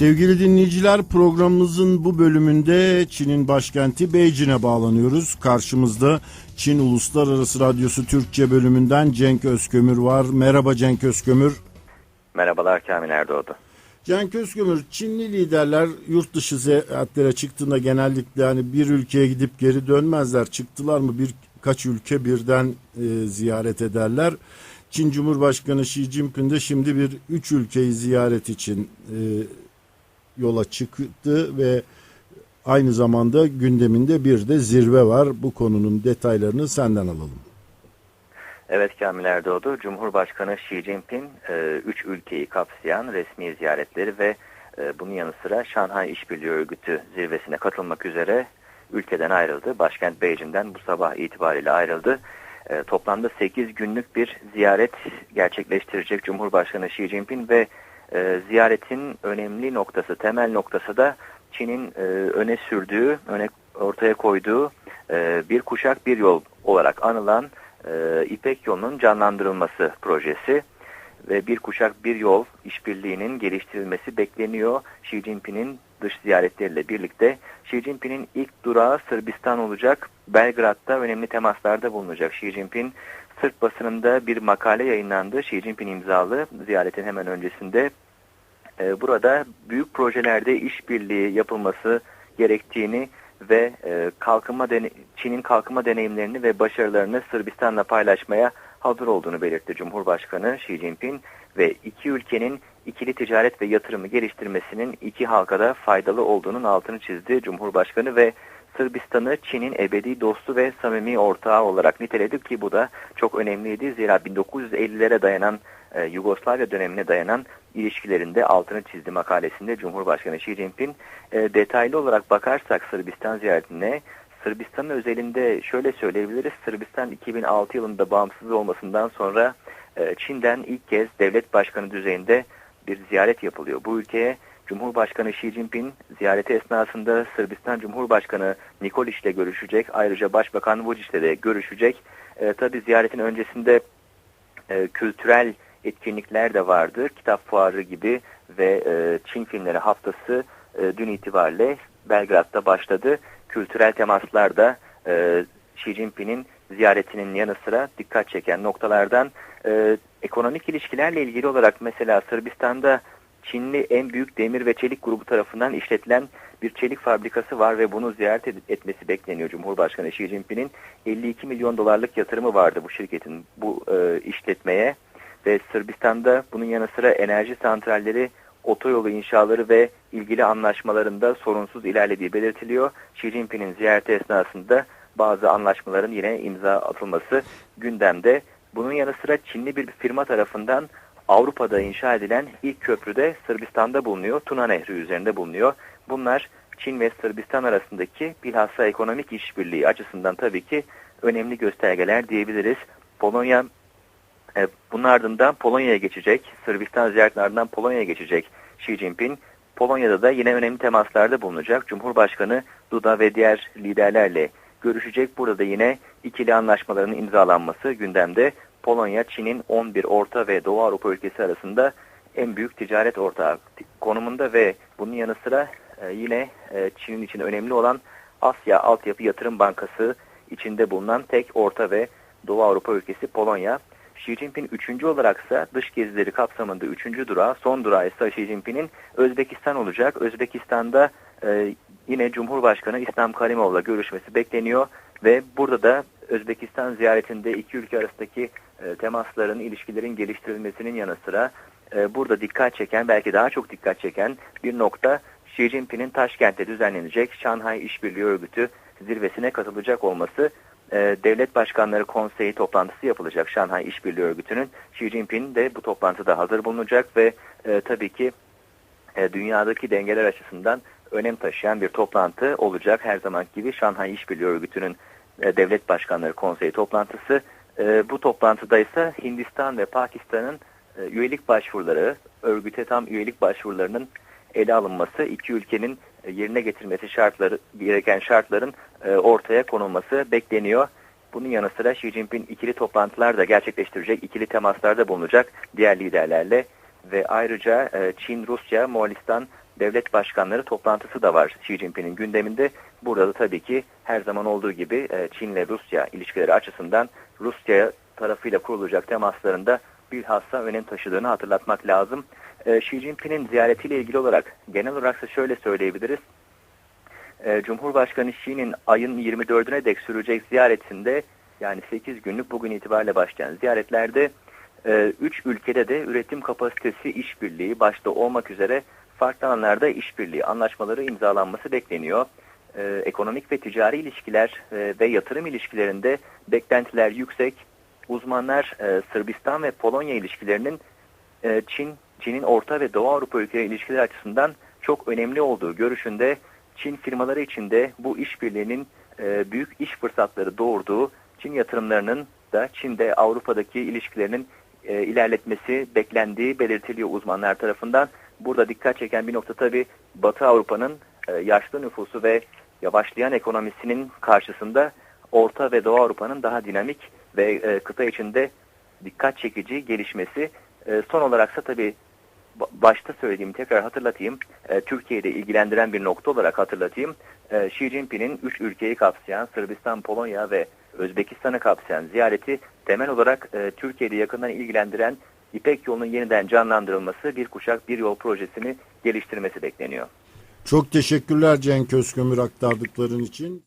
Sevgili dinleyiciler programımızın bu bölümünde Çin'in başkenti Beijing'e bağlanıyoruz. Karşımızda Çin Uluslararası Radyosu Türkçe bölümünden Cenk Özkömür var. Merhaba Cenk Özkömür. Merhabalar Kamil Erdoğdu. Cenk Özkömür, Çinli liderler yurt dışı seyahatlere çıktığında genellikle hani bir ülkeye gidip geri dönmezler. Çıktılar mı birkaç ülke birden e, ziyaret ederler. Çin Cumhurbaşkanı Xi Jinping de şimdi bir üç ülkeyi ziyaret için e, yola çıktı ve aynı zamanda gündeminde bir de zirve var. Bu konunun detaylarını senden alalım. Evet Kamil Erdoğdu, Cumhurbaşkanı Xi Jinping e, üç ülkeyi kapsayan resmi ziyaretleri ve e, bunun yanı sıra Şanghay İşbirliği Örgütü zirvesine katılmak üzere ülkeden ayrıldı. Başkent Beijing'den bu sabah itibariyle ayrıldı. E, toplamda 8 günlük bir ziyaret gerçekleştirecek Cumhurbaşkanı Xi Jinping ve e, ziyaretin önemli noktası, temel noktası da Çin'in e, öne sürdüğü, öne ortaya koyduğu e, bir kuşak bir yol olarak anılan e, İpek yolunun canlandırılması projesi ve bir kuşak bir yol işbirliğinin geliştirilmesi bekleniyor. Xi Jinping'in dış ziyaretleriyle birlikte Xi Jinping'in ilk durağı Sırbistan olacak. Belgrad'da önemli temaslarda bulunacak Xi Jinping. Sırp basınında bir makale yayınlandı. Xi Jinping imzalı ziyaretin hemen öncesinde. Ee, burada büyük projelerde işbirliği yapılması gerektiğini ve e, kalkınma Çin'in kalkınma deneyimlerini ve başarılarını Sırbistan'la paylaşmaya hazır olduğunu belirtti Cumhurbaşkanı Xi Jinping ve iki ülkenin ikili ticaret ve yatırımı geliştirmesinin iki halkada faydalı olduğunun altını çizdi Cumhurbaşkanı ve Sırbistan'ı Çin'in ebedi dostu ve samimi ortağı olarak niteledi ki bu da çok önemliydi. Zira 1950'lere dayanan e, Yugoslavya dönemine dayanan ilişkilerinde altını çizdi makalesinde Cumhurbaşkanı Xi Jinping. E, detaylı olarak bakarsak Sırbistan ziyaretine Sırbistan'ın özelinde şöyle söyleyebiliriz. Sırbistan 2006 yılında bağımsız olmasından sonra e, Çin'den ilk kez devlet başkanı düzeyinde bir ziyaret yapılıyor. Bu ülkeye Cumhurbaşkanı Xi Jinping ziyareti esnasında Sırbistan Cumhurbaşkanı Nikolic ile görüşecek. Ayrıca Başbakan Vučić ile de görüşecek. E, Tabi ziyaretin öncesinde e, kültürel etkinlikler de vardı. Kitap fuarı gibi ve e, Çin filmleri haftası e, dün itibariyle Belgrad'da başladı. Kültürel temaslar da e, Xi Jinping'in ziyaretinin yanı sıra dikkat çeken noktalardan e, ekonomik ilişkilerle ilgili olarak mesela Sırbistan'da Çinli en büyük demir ve çelik grubu tarafından işletilen bir çelik fabrikası var ve bunu ziyaret etmesi bekleniyor Cumhurbaşkanı Xi Jinping'in 52 milyon dolarlık yatırımı vardı bu şirketin bu e, işletmeye ve Sırbistan'da bunun yanı sıra enerji santralleri, otoyolu inşaları ve ilgili anlaşmalarında sorunsuz ilerlediği belirtiliyor. Xi Jinping'in ziyareti esnasında bazı anlaşmaların yine imza atılması gündemde. Bunun yanı sıra Çinli bir firma tarafından Avrupa'da inşa edilen ilk köprü de Sırbistan'da bulunuyor. Tuna Nehri üzerinde bulunuyor. Bunlar Çin ve Sırbistan arasındaki bilhassa ekonomik işbirliği açısından tabii ki önemli göstergeler diyebiliriz. Polonya e, bunun ardından Polonya'ya geçecek. Sırbistan ziyaretinin ardından Polonya'ya geçecek Xi Jinping. Polonya'da da yine önemli temaslarda bulunacak. Cumhurbaşkanı Duda ve diğer liderlerle görüşecek. Burada da yine ikili anlaşmaların imzalanması gündemde. Polonya, Çin'in 11 Orta ve Doğu Avrupa ülkesi arasında en büyük ticaret ortağı konumunda ve bunun yanı sıra e, yine e, Çin'in için önemli olan Asya Altyapı Yatırım Bankası içinde bulunan tek Orta ve Doğu Avrupa ülkesi Polonya. Xi Jinping üçüncü olaraksa dış gezileri kapsamında üçüncü durağı, son durağı ise Xi Jinping'in Özbekistan olacak. Özbekistan'da e, yine Cumhurbaşkanı İslam Karimov'la görüşmesi bekleniyor ve burada da Özbekistan ziyaretinde iki ülke arasındaki e, temasların, ilişkilerin geliştirilmesinin yanı sıra e, burada dikkat çeken, belki daha çok dikkat çeken bir nokta Xi Jinping'in Taşkent'te düzenlenecek Şanghay İşbirliği Örgütü zirvesine katılacak olması e, Devlet Başkanları Konseyi toplantısı yapılacak Şanghay İşbirliği Örgütü'nün. Xi Jinping de bu toplantıda hazır bulunacak ve e, tabii ki e, dünyadaki dengeler açısından önem taşıyan bir toplantı olacak. Her zaman gibi Şanghay İşbirliği Örgütü'nün e, Devlet Başkanları Konseyi toplantısı. E, bu toplantıda ise Hindistan ve Pakistan'ın e, üyelik başvuruları, örgüte tam üyelik başvurularının ele alınması, iki ülkenin yerine getirmesi şartları gereken şartların e, ortaya konulması bekleniyor. Bunun yanı sıra Xi Jinping ikili toplantılar da gerçekleştirecek, ikili temaslarda bulunacak diğer liderlerle ve ayrıca e, Çin, Rusya, Moğolistan, devlet başkanları toplantısı da var Xi Jinping'in gündeminde. Burada da tabii ki her zaman olduğu gibi e, Çin ile Rusya ilişkileri açısından Rusya tarafıyla kurulacak temaslarında bilhassa önem taşıdığını hatırlatmak lazım. E, Xi Jinping'in ziyaretiyle ilgili olarak genel olarak da şöyle söyleyebiliriz. E, Cumhurbaşkanı Xi'nin ayın 24'üne dek sürecek ziyaretinde yani 8 günlük bugün itibariyle başlayan ziyaretlerde 3 ülkede de üretim kapasitesi işbirliği başta olmak üzere farklı alanlarda işbirliği anlaşmaları imzalanması bekleniyor. E, ekonomik ve ticari ilişkiler e, ve yatırım ilişkilerinde beklentiler yüksek. Uzmanlar e, Sırbistan ve Polonya ilişkilerinin e, Çin, Çin'in Orta ve Doğu Avrupa ülkeleri ilişkileri açısından çok önemli olduğu görüşünde Çin firmaları için de bu işbirliğinin e, büyük iş fırsatları doğurduğu, Çin yatırımlarının da Çin'de Avrupa'daki ilişkilerinin e, ilerletmesi beklendiği belirtiliyor uzmanlar tarafından. Burada dikkat çeken bir nokta tabii Batı Avrupa'nın e, yaşlı nüfusu ve yavaşlayan ekonomisinin karşısında Orta ve Doğu Avrupa'nın daha dinamik ve e, kıta içinde dikkat çekici gelişmesi. E, son olaraksa tabii ba- başta söylediğimi tekrar hatırlatayım. E, Türkiye'de ilgilendiren bir nokta olarak hatırlatayım. E, Xi Jinping'in 3 ülkeyi kapsayan Sırbistan, Polonya ve Özbekistan'ı kapsayan ziyareti temel olarak e, Türkiye'de yakından ilgilendiren İpek yolunun yeniden canlandırılması, bir kuşak bir yol projesini geliştirmesi bekleniyor. Çok teşekkürler Cenk Özkömür aktardıkların için.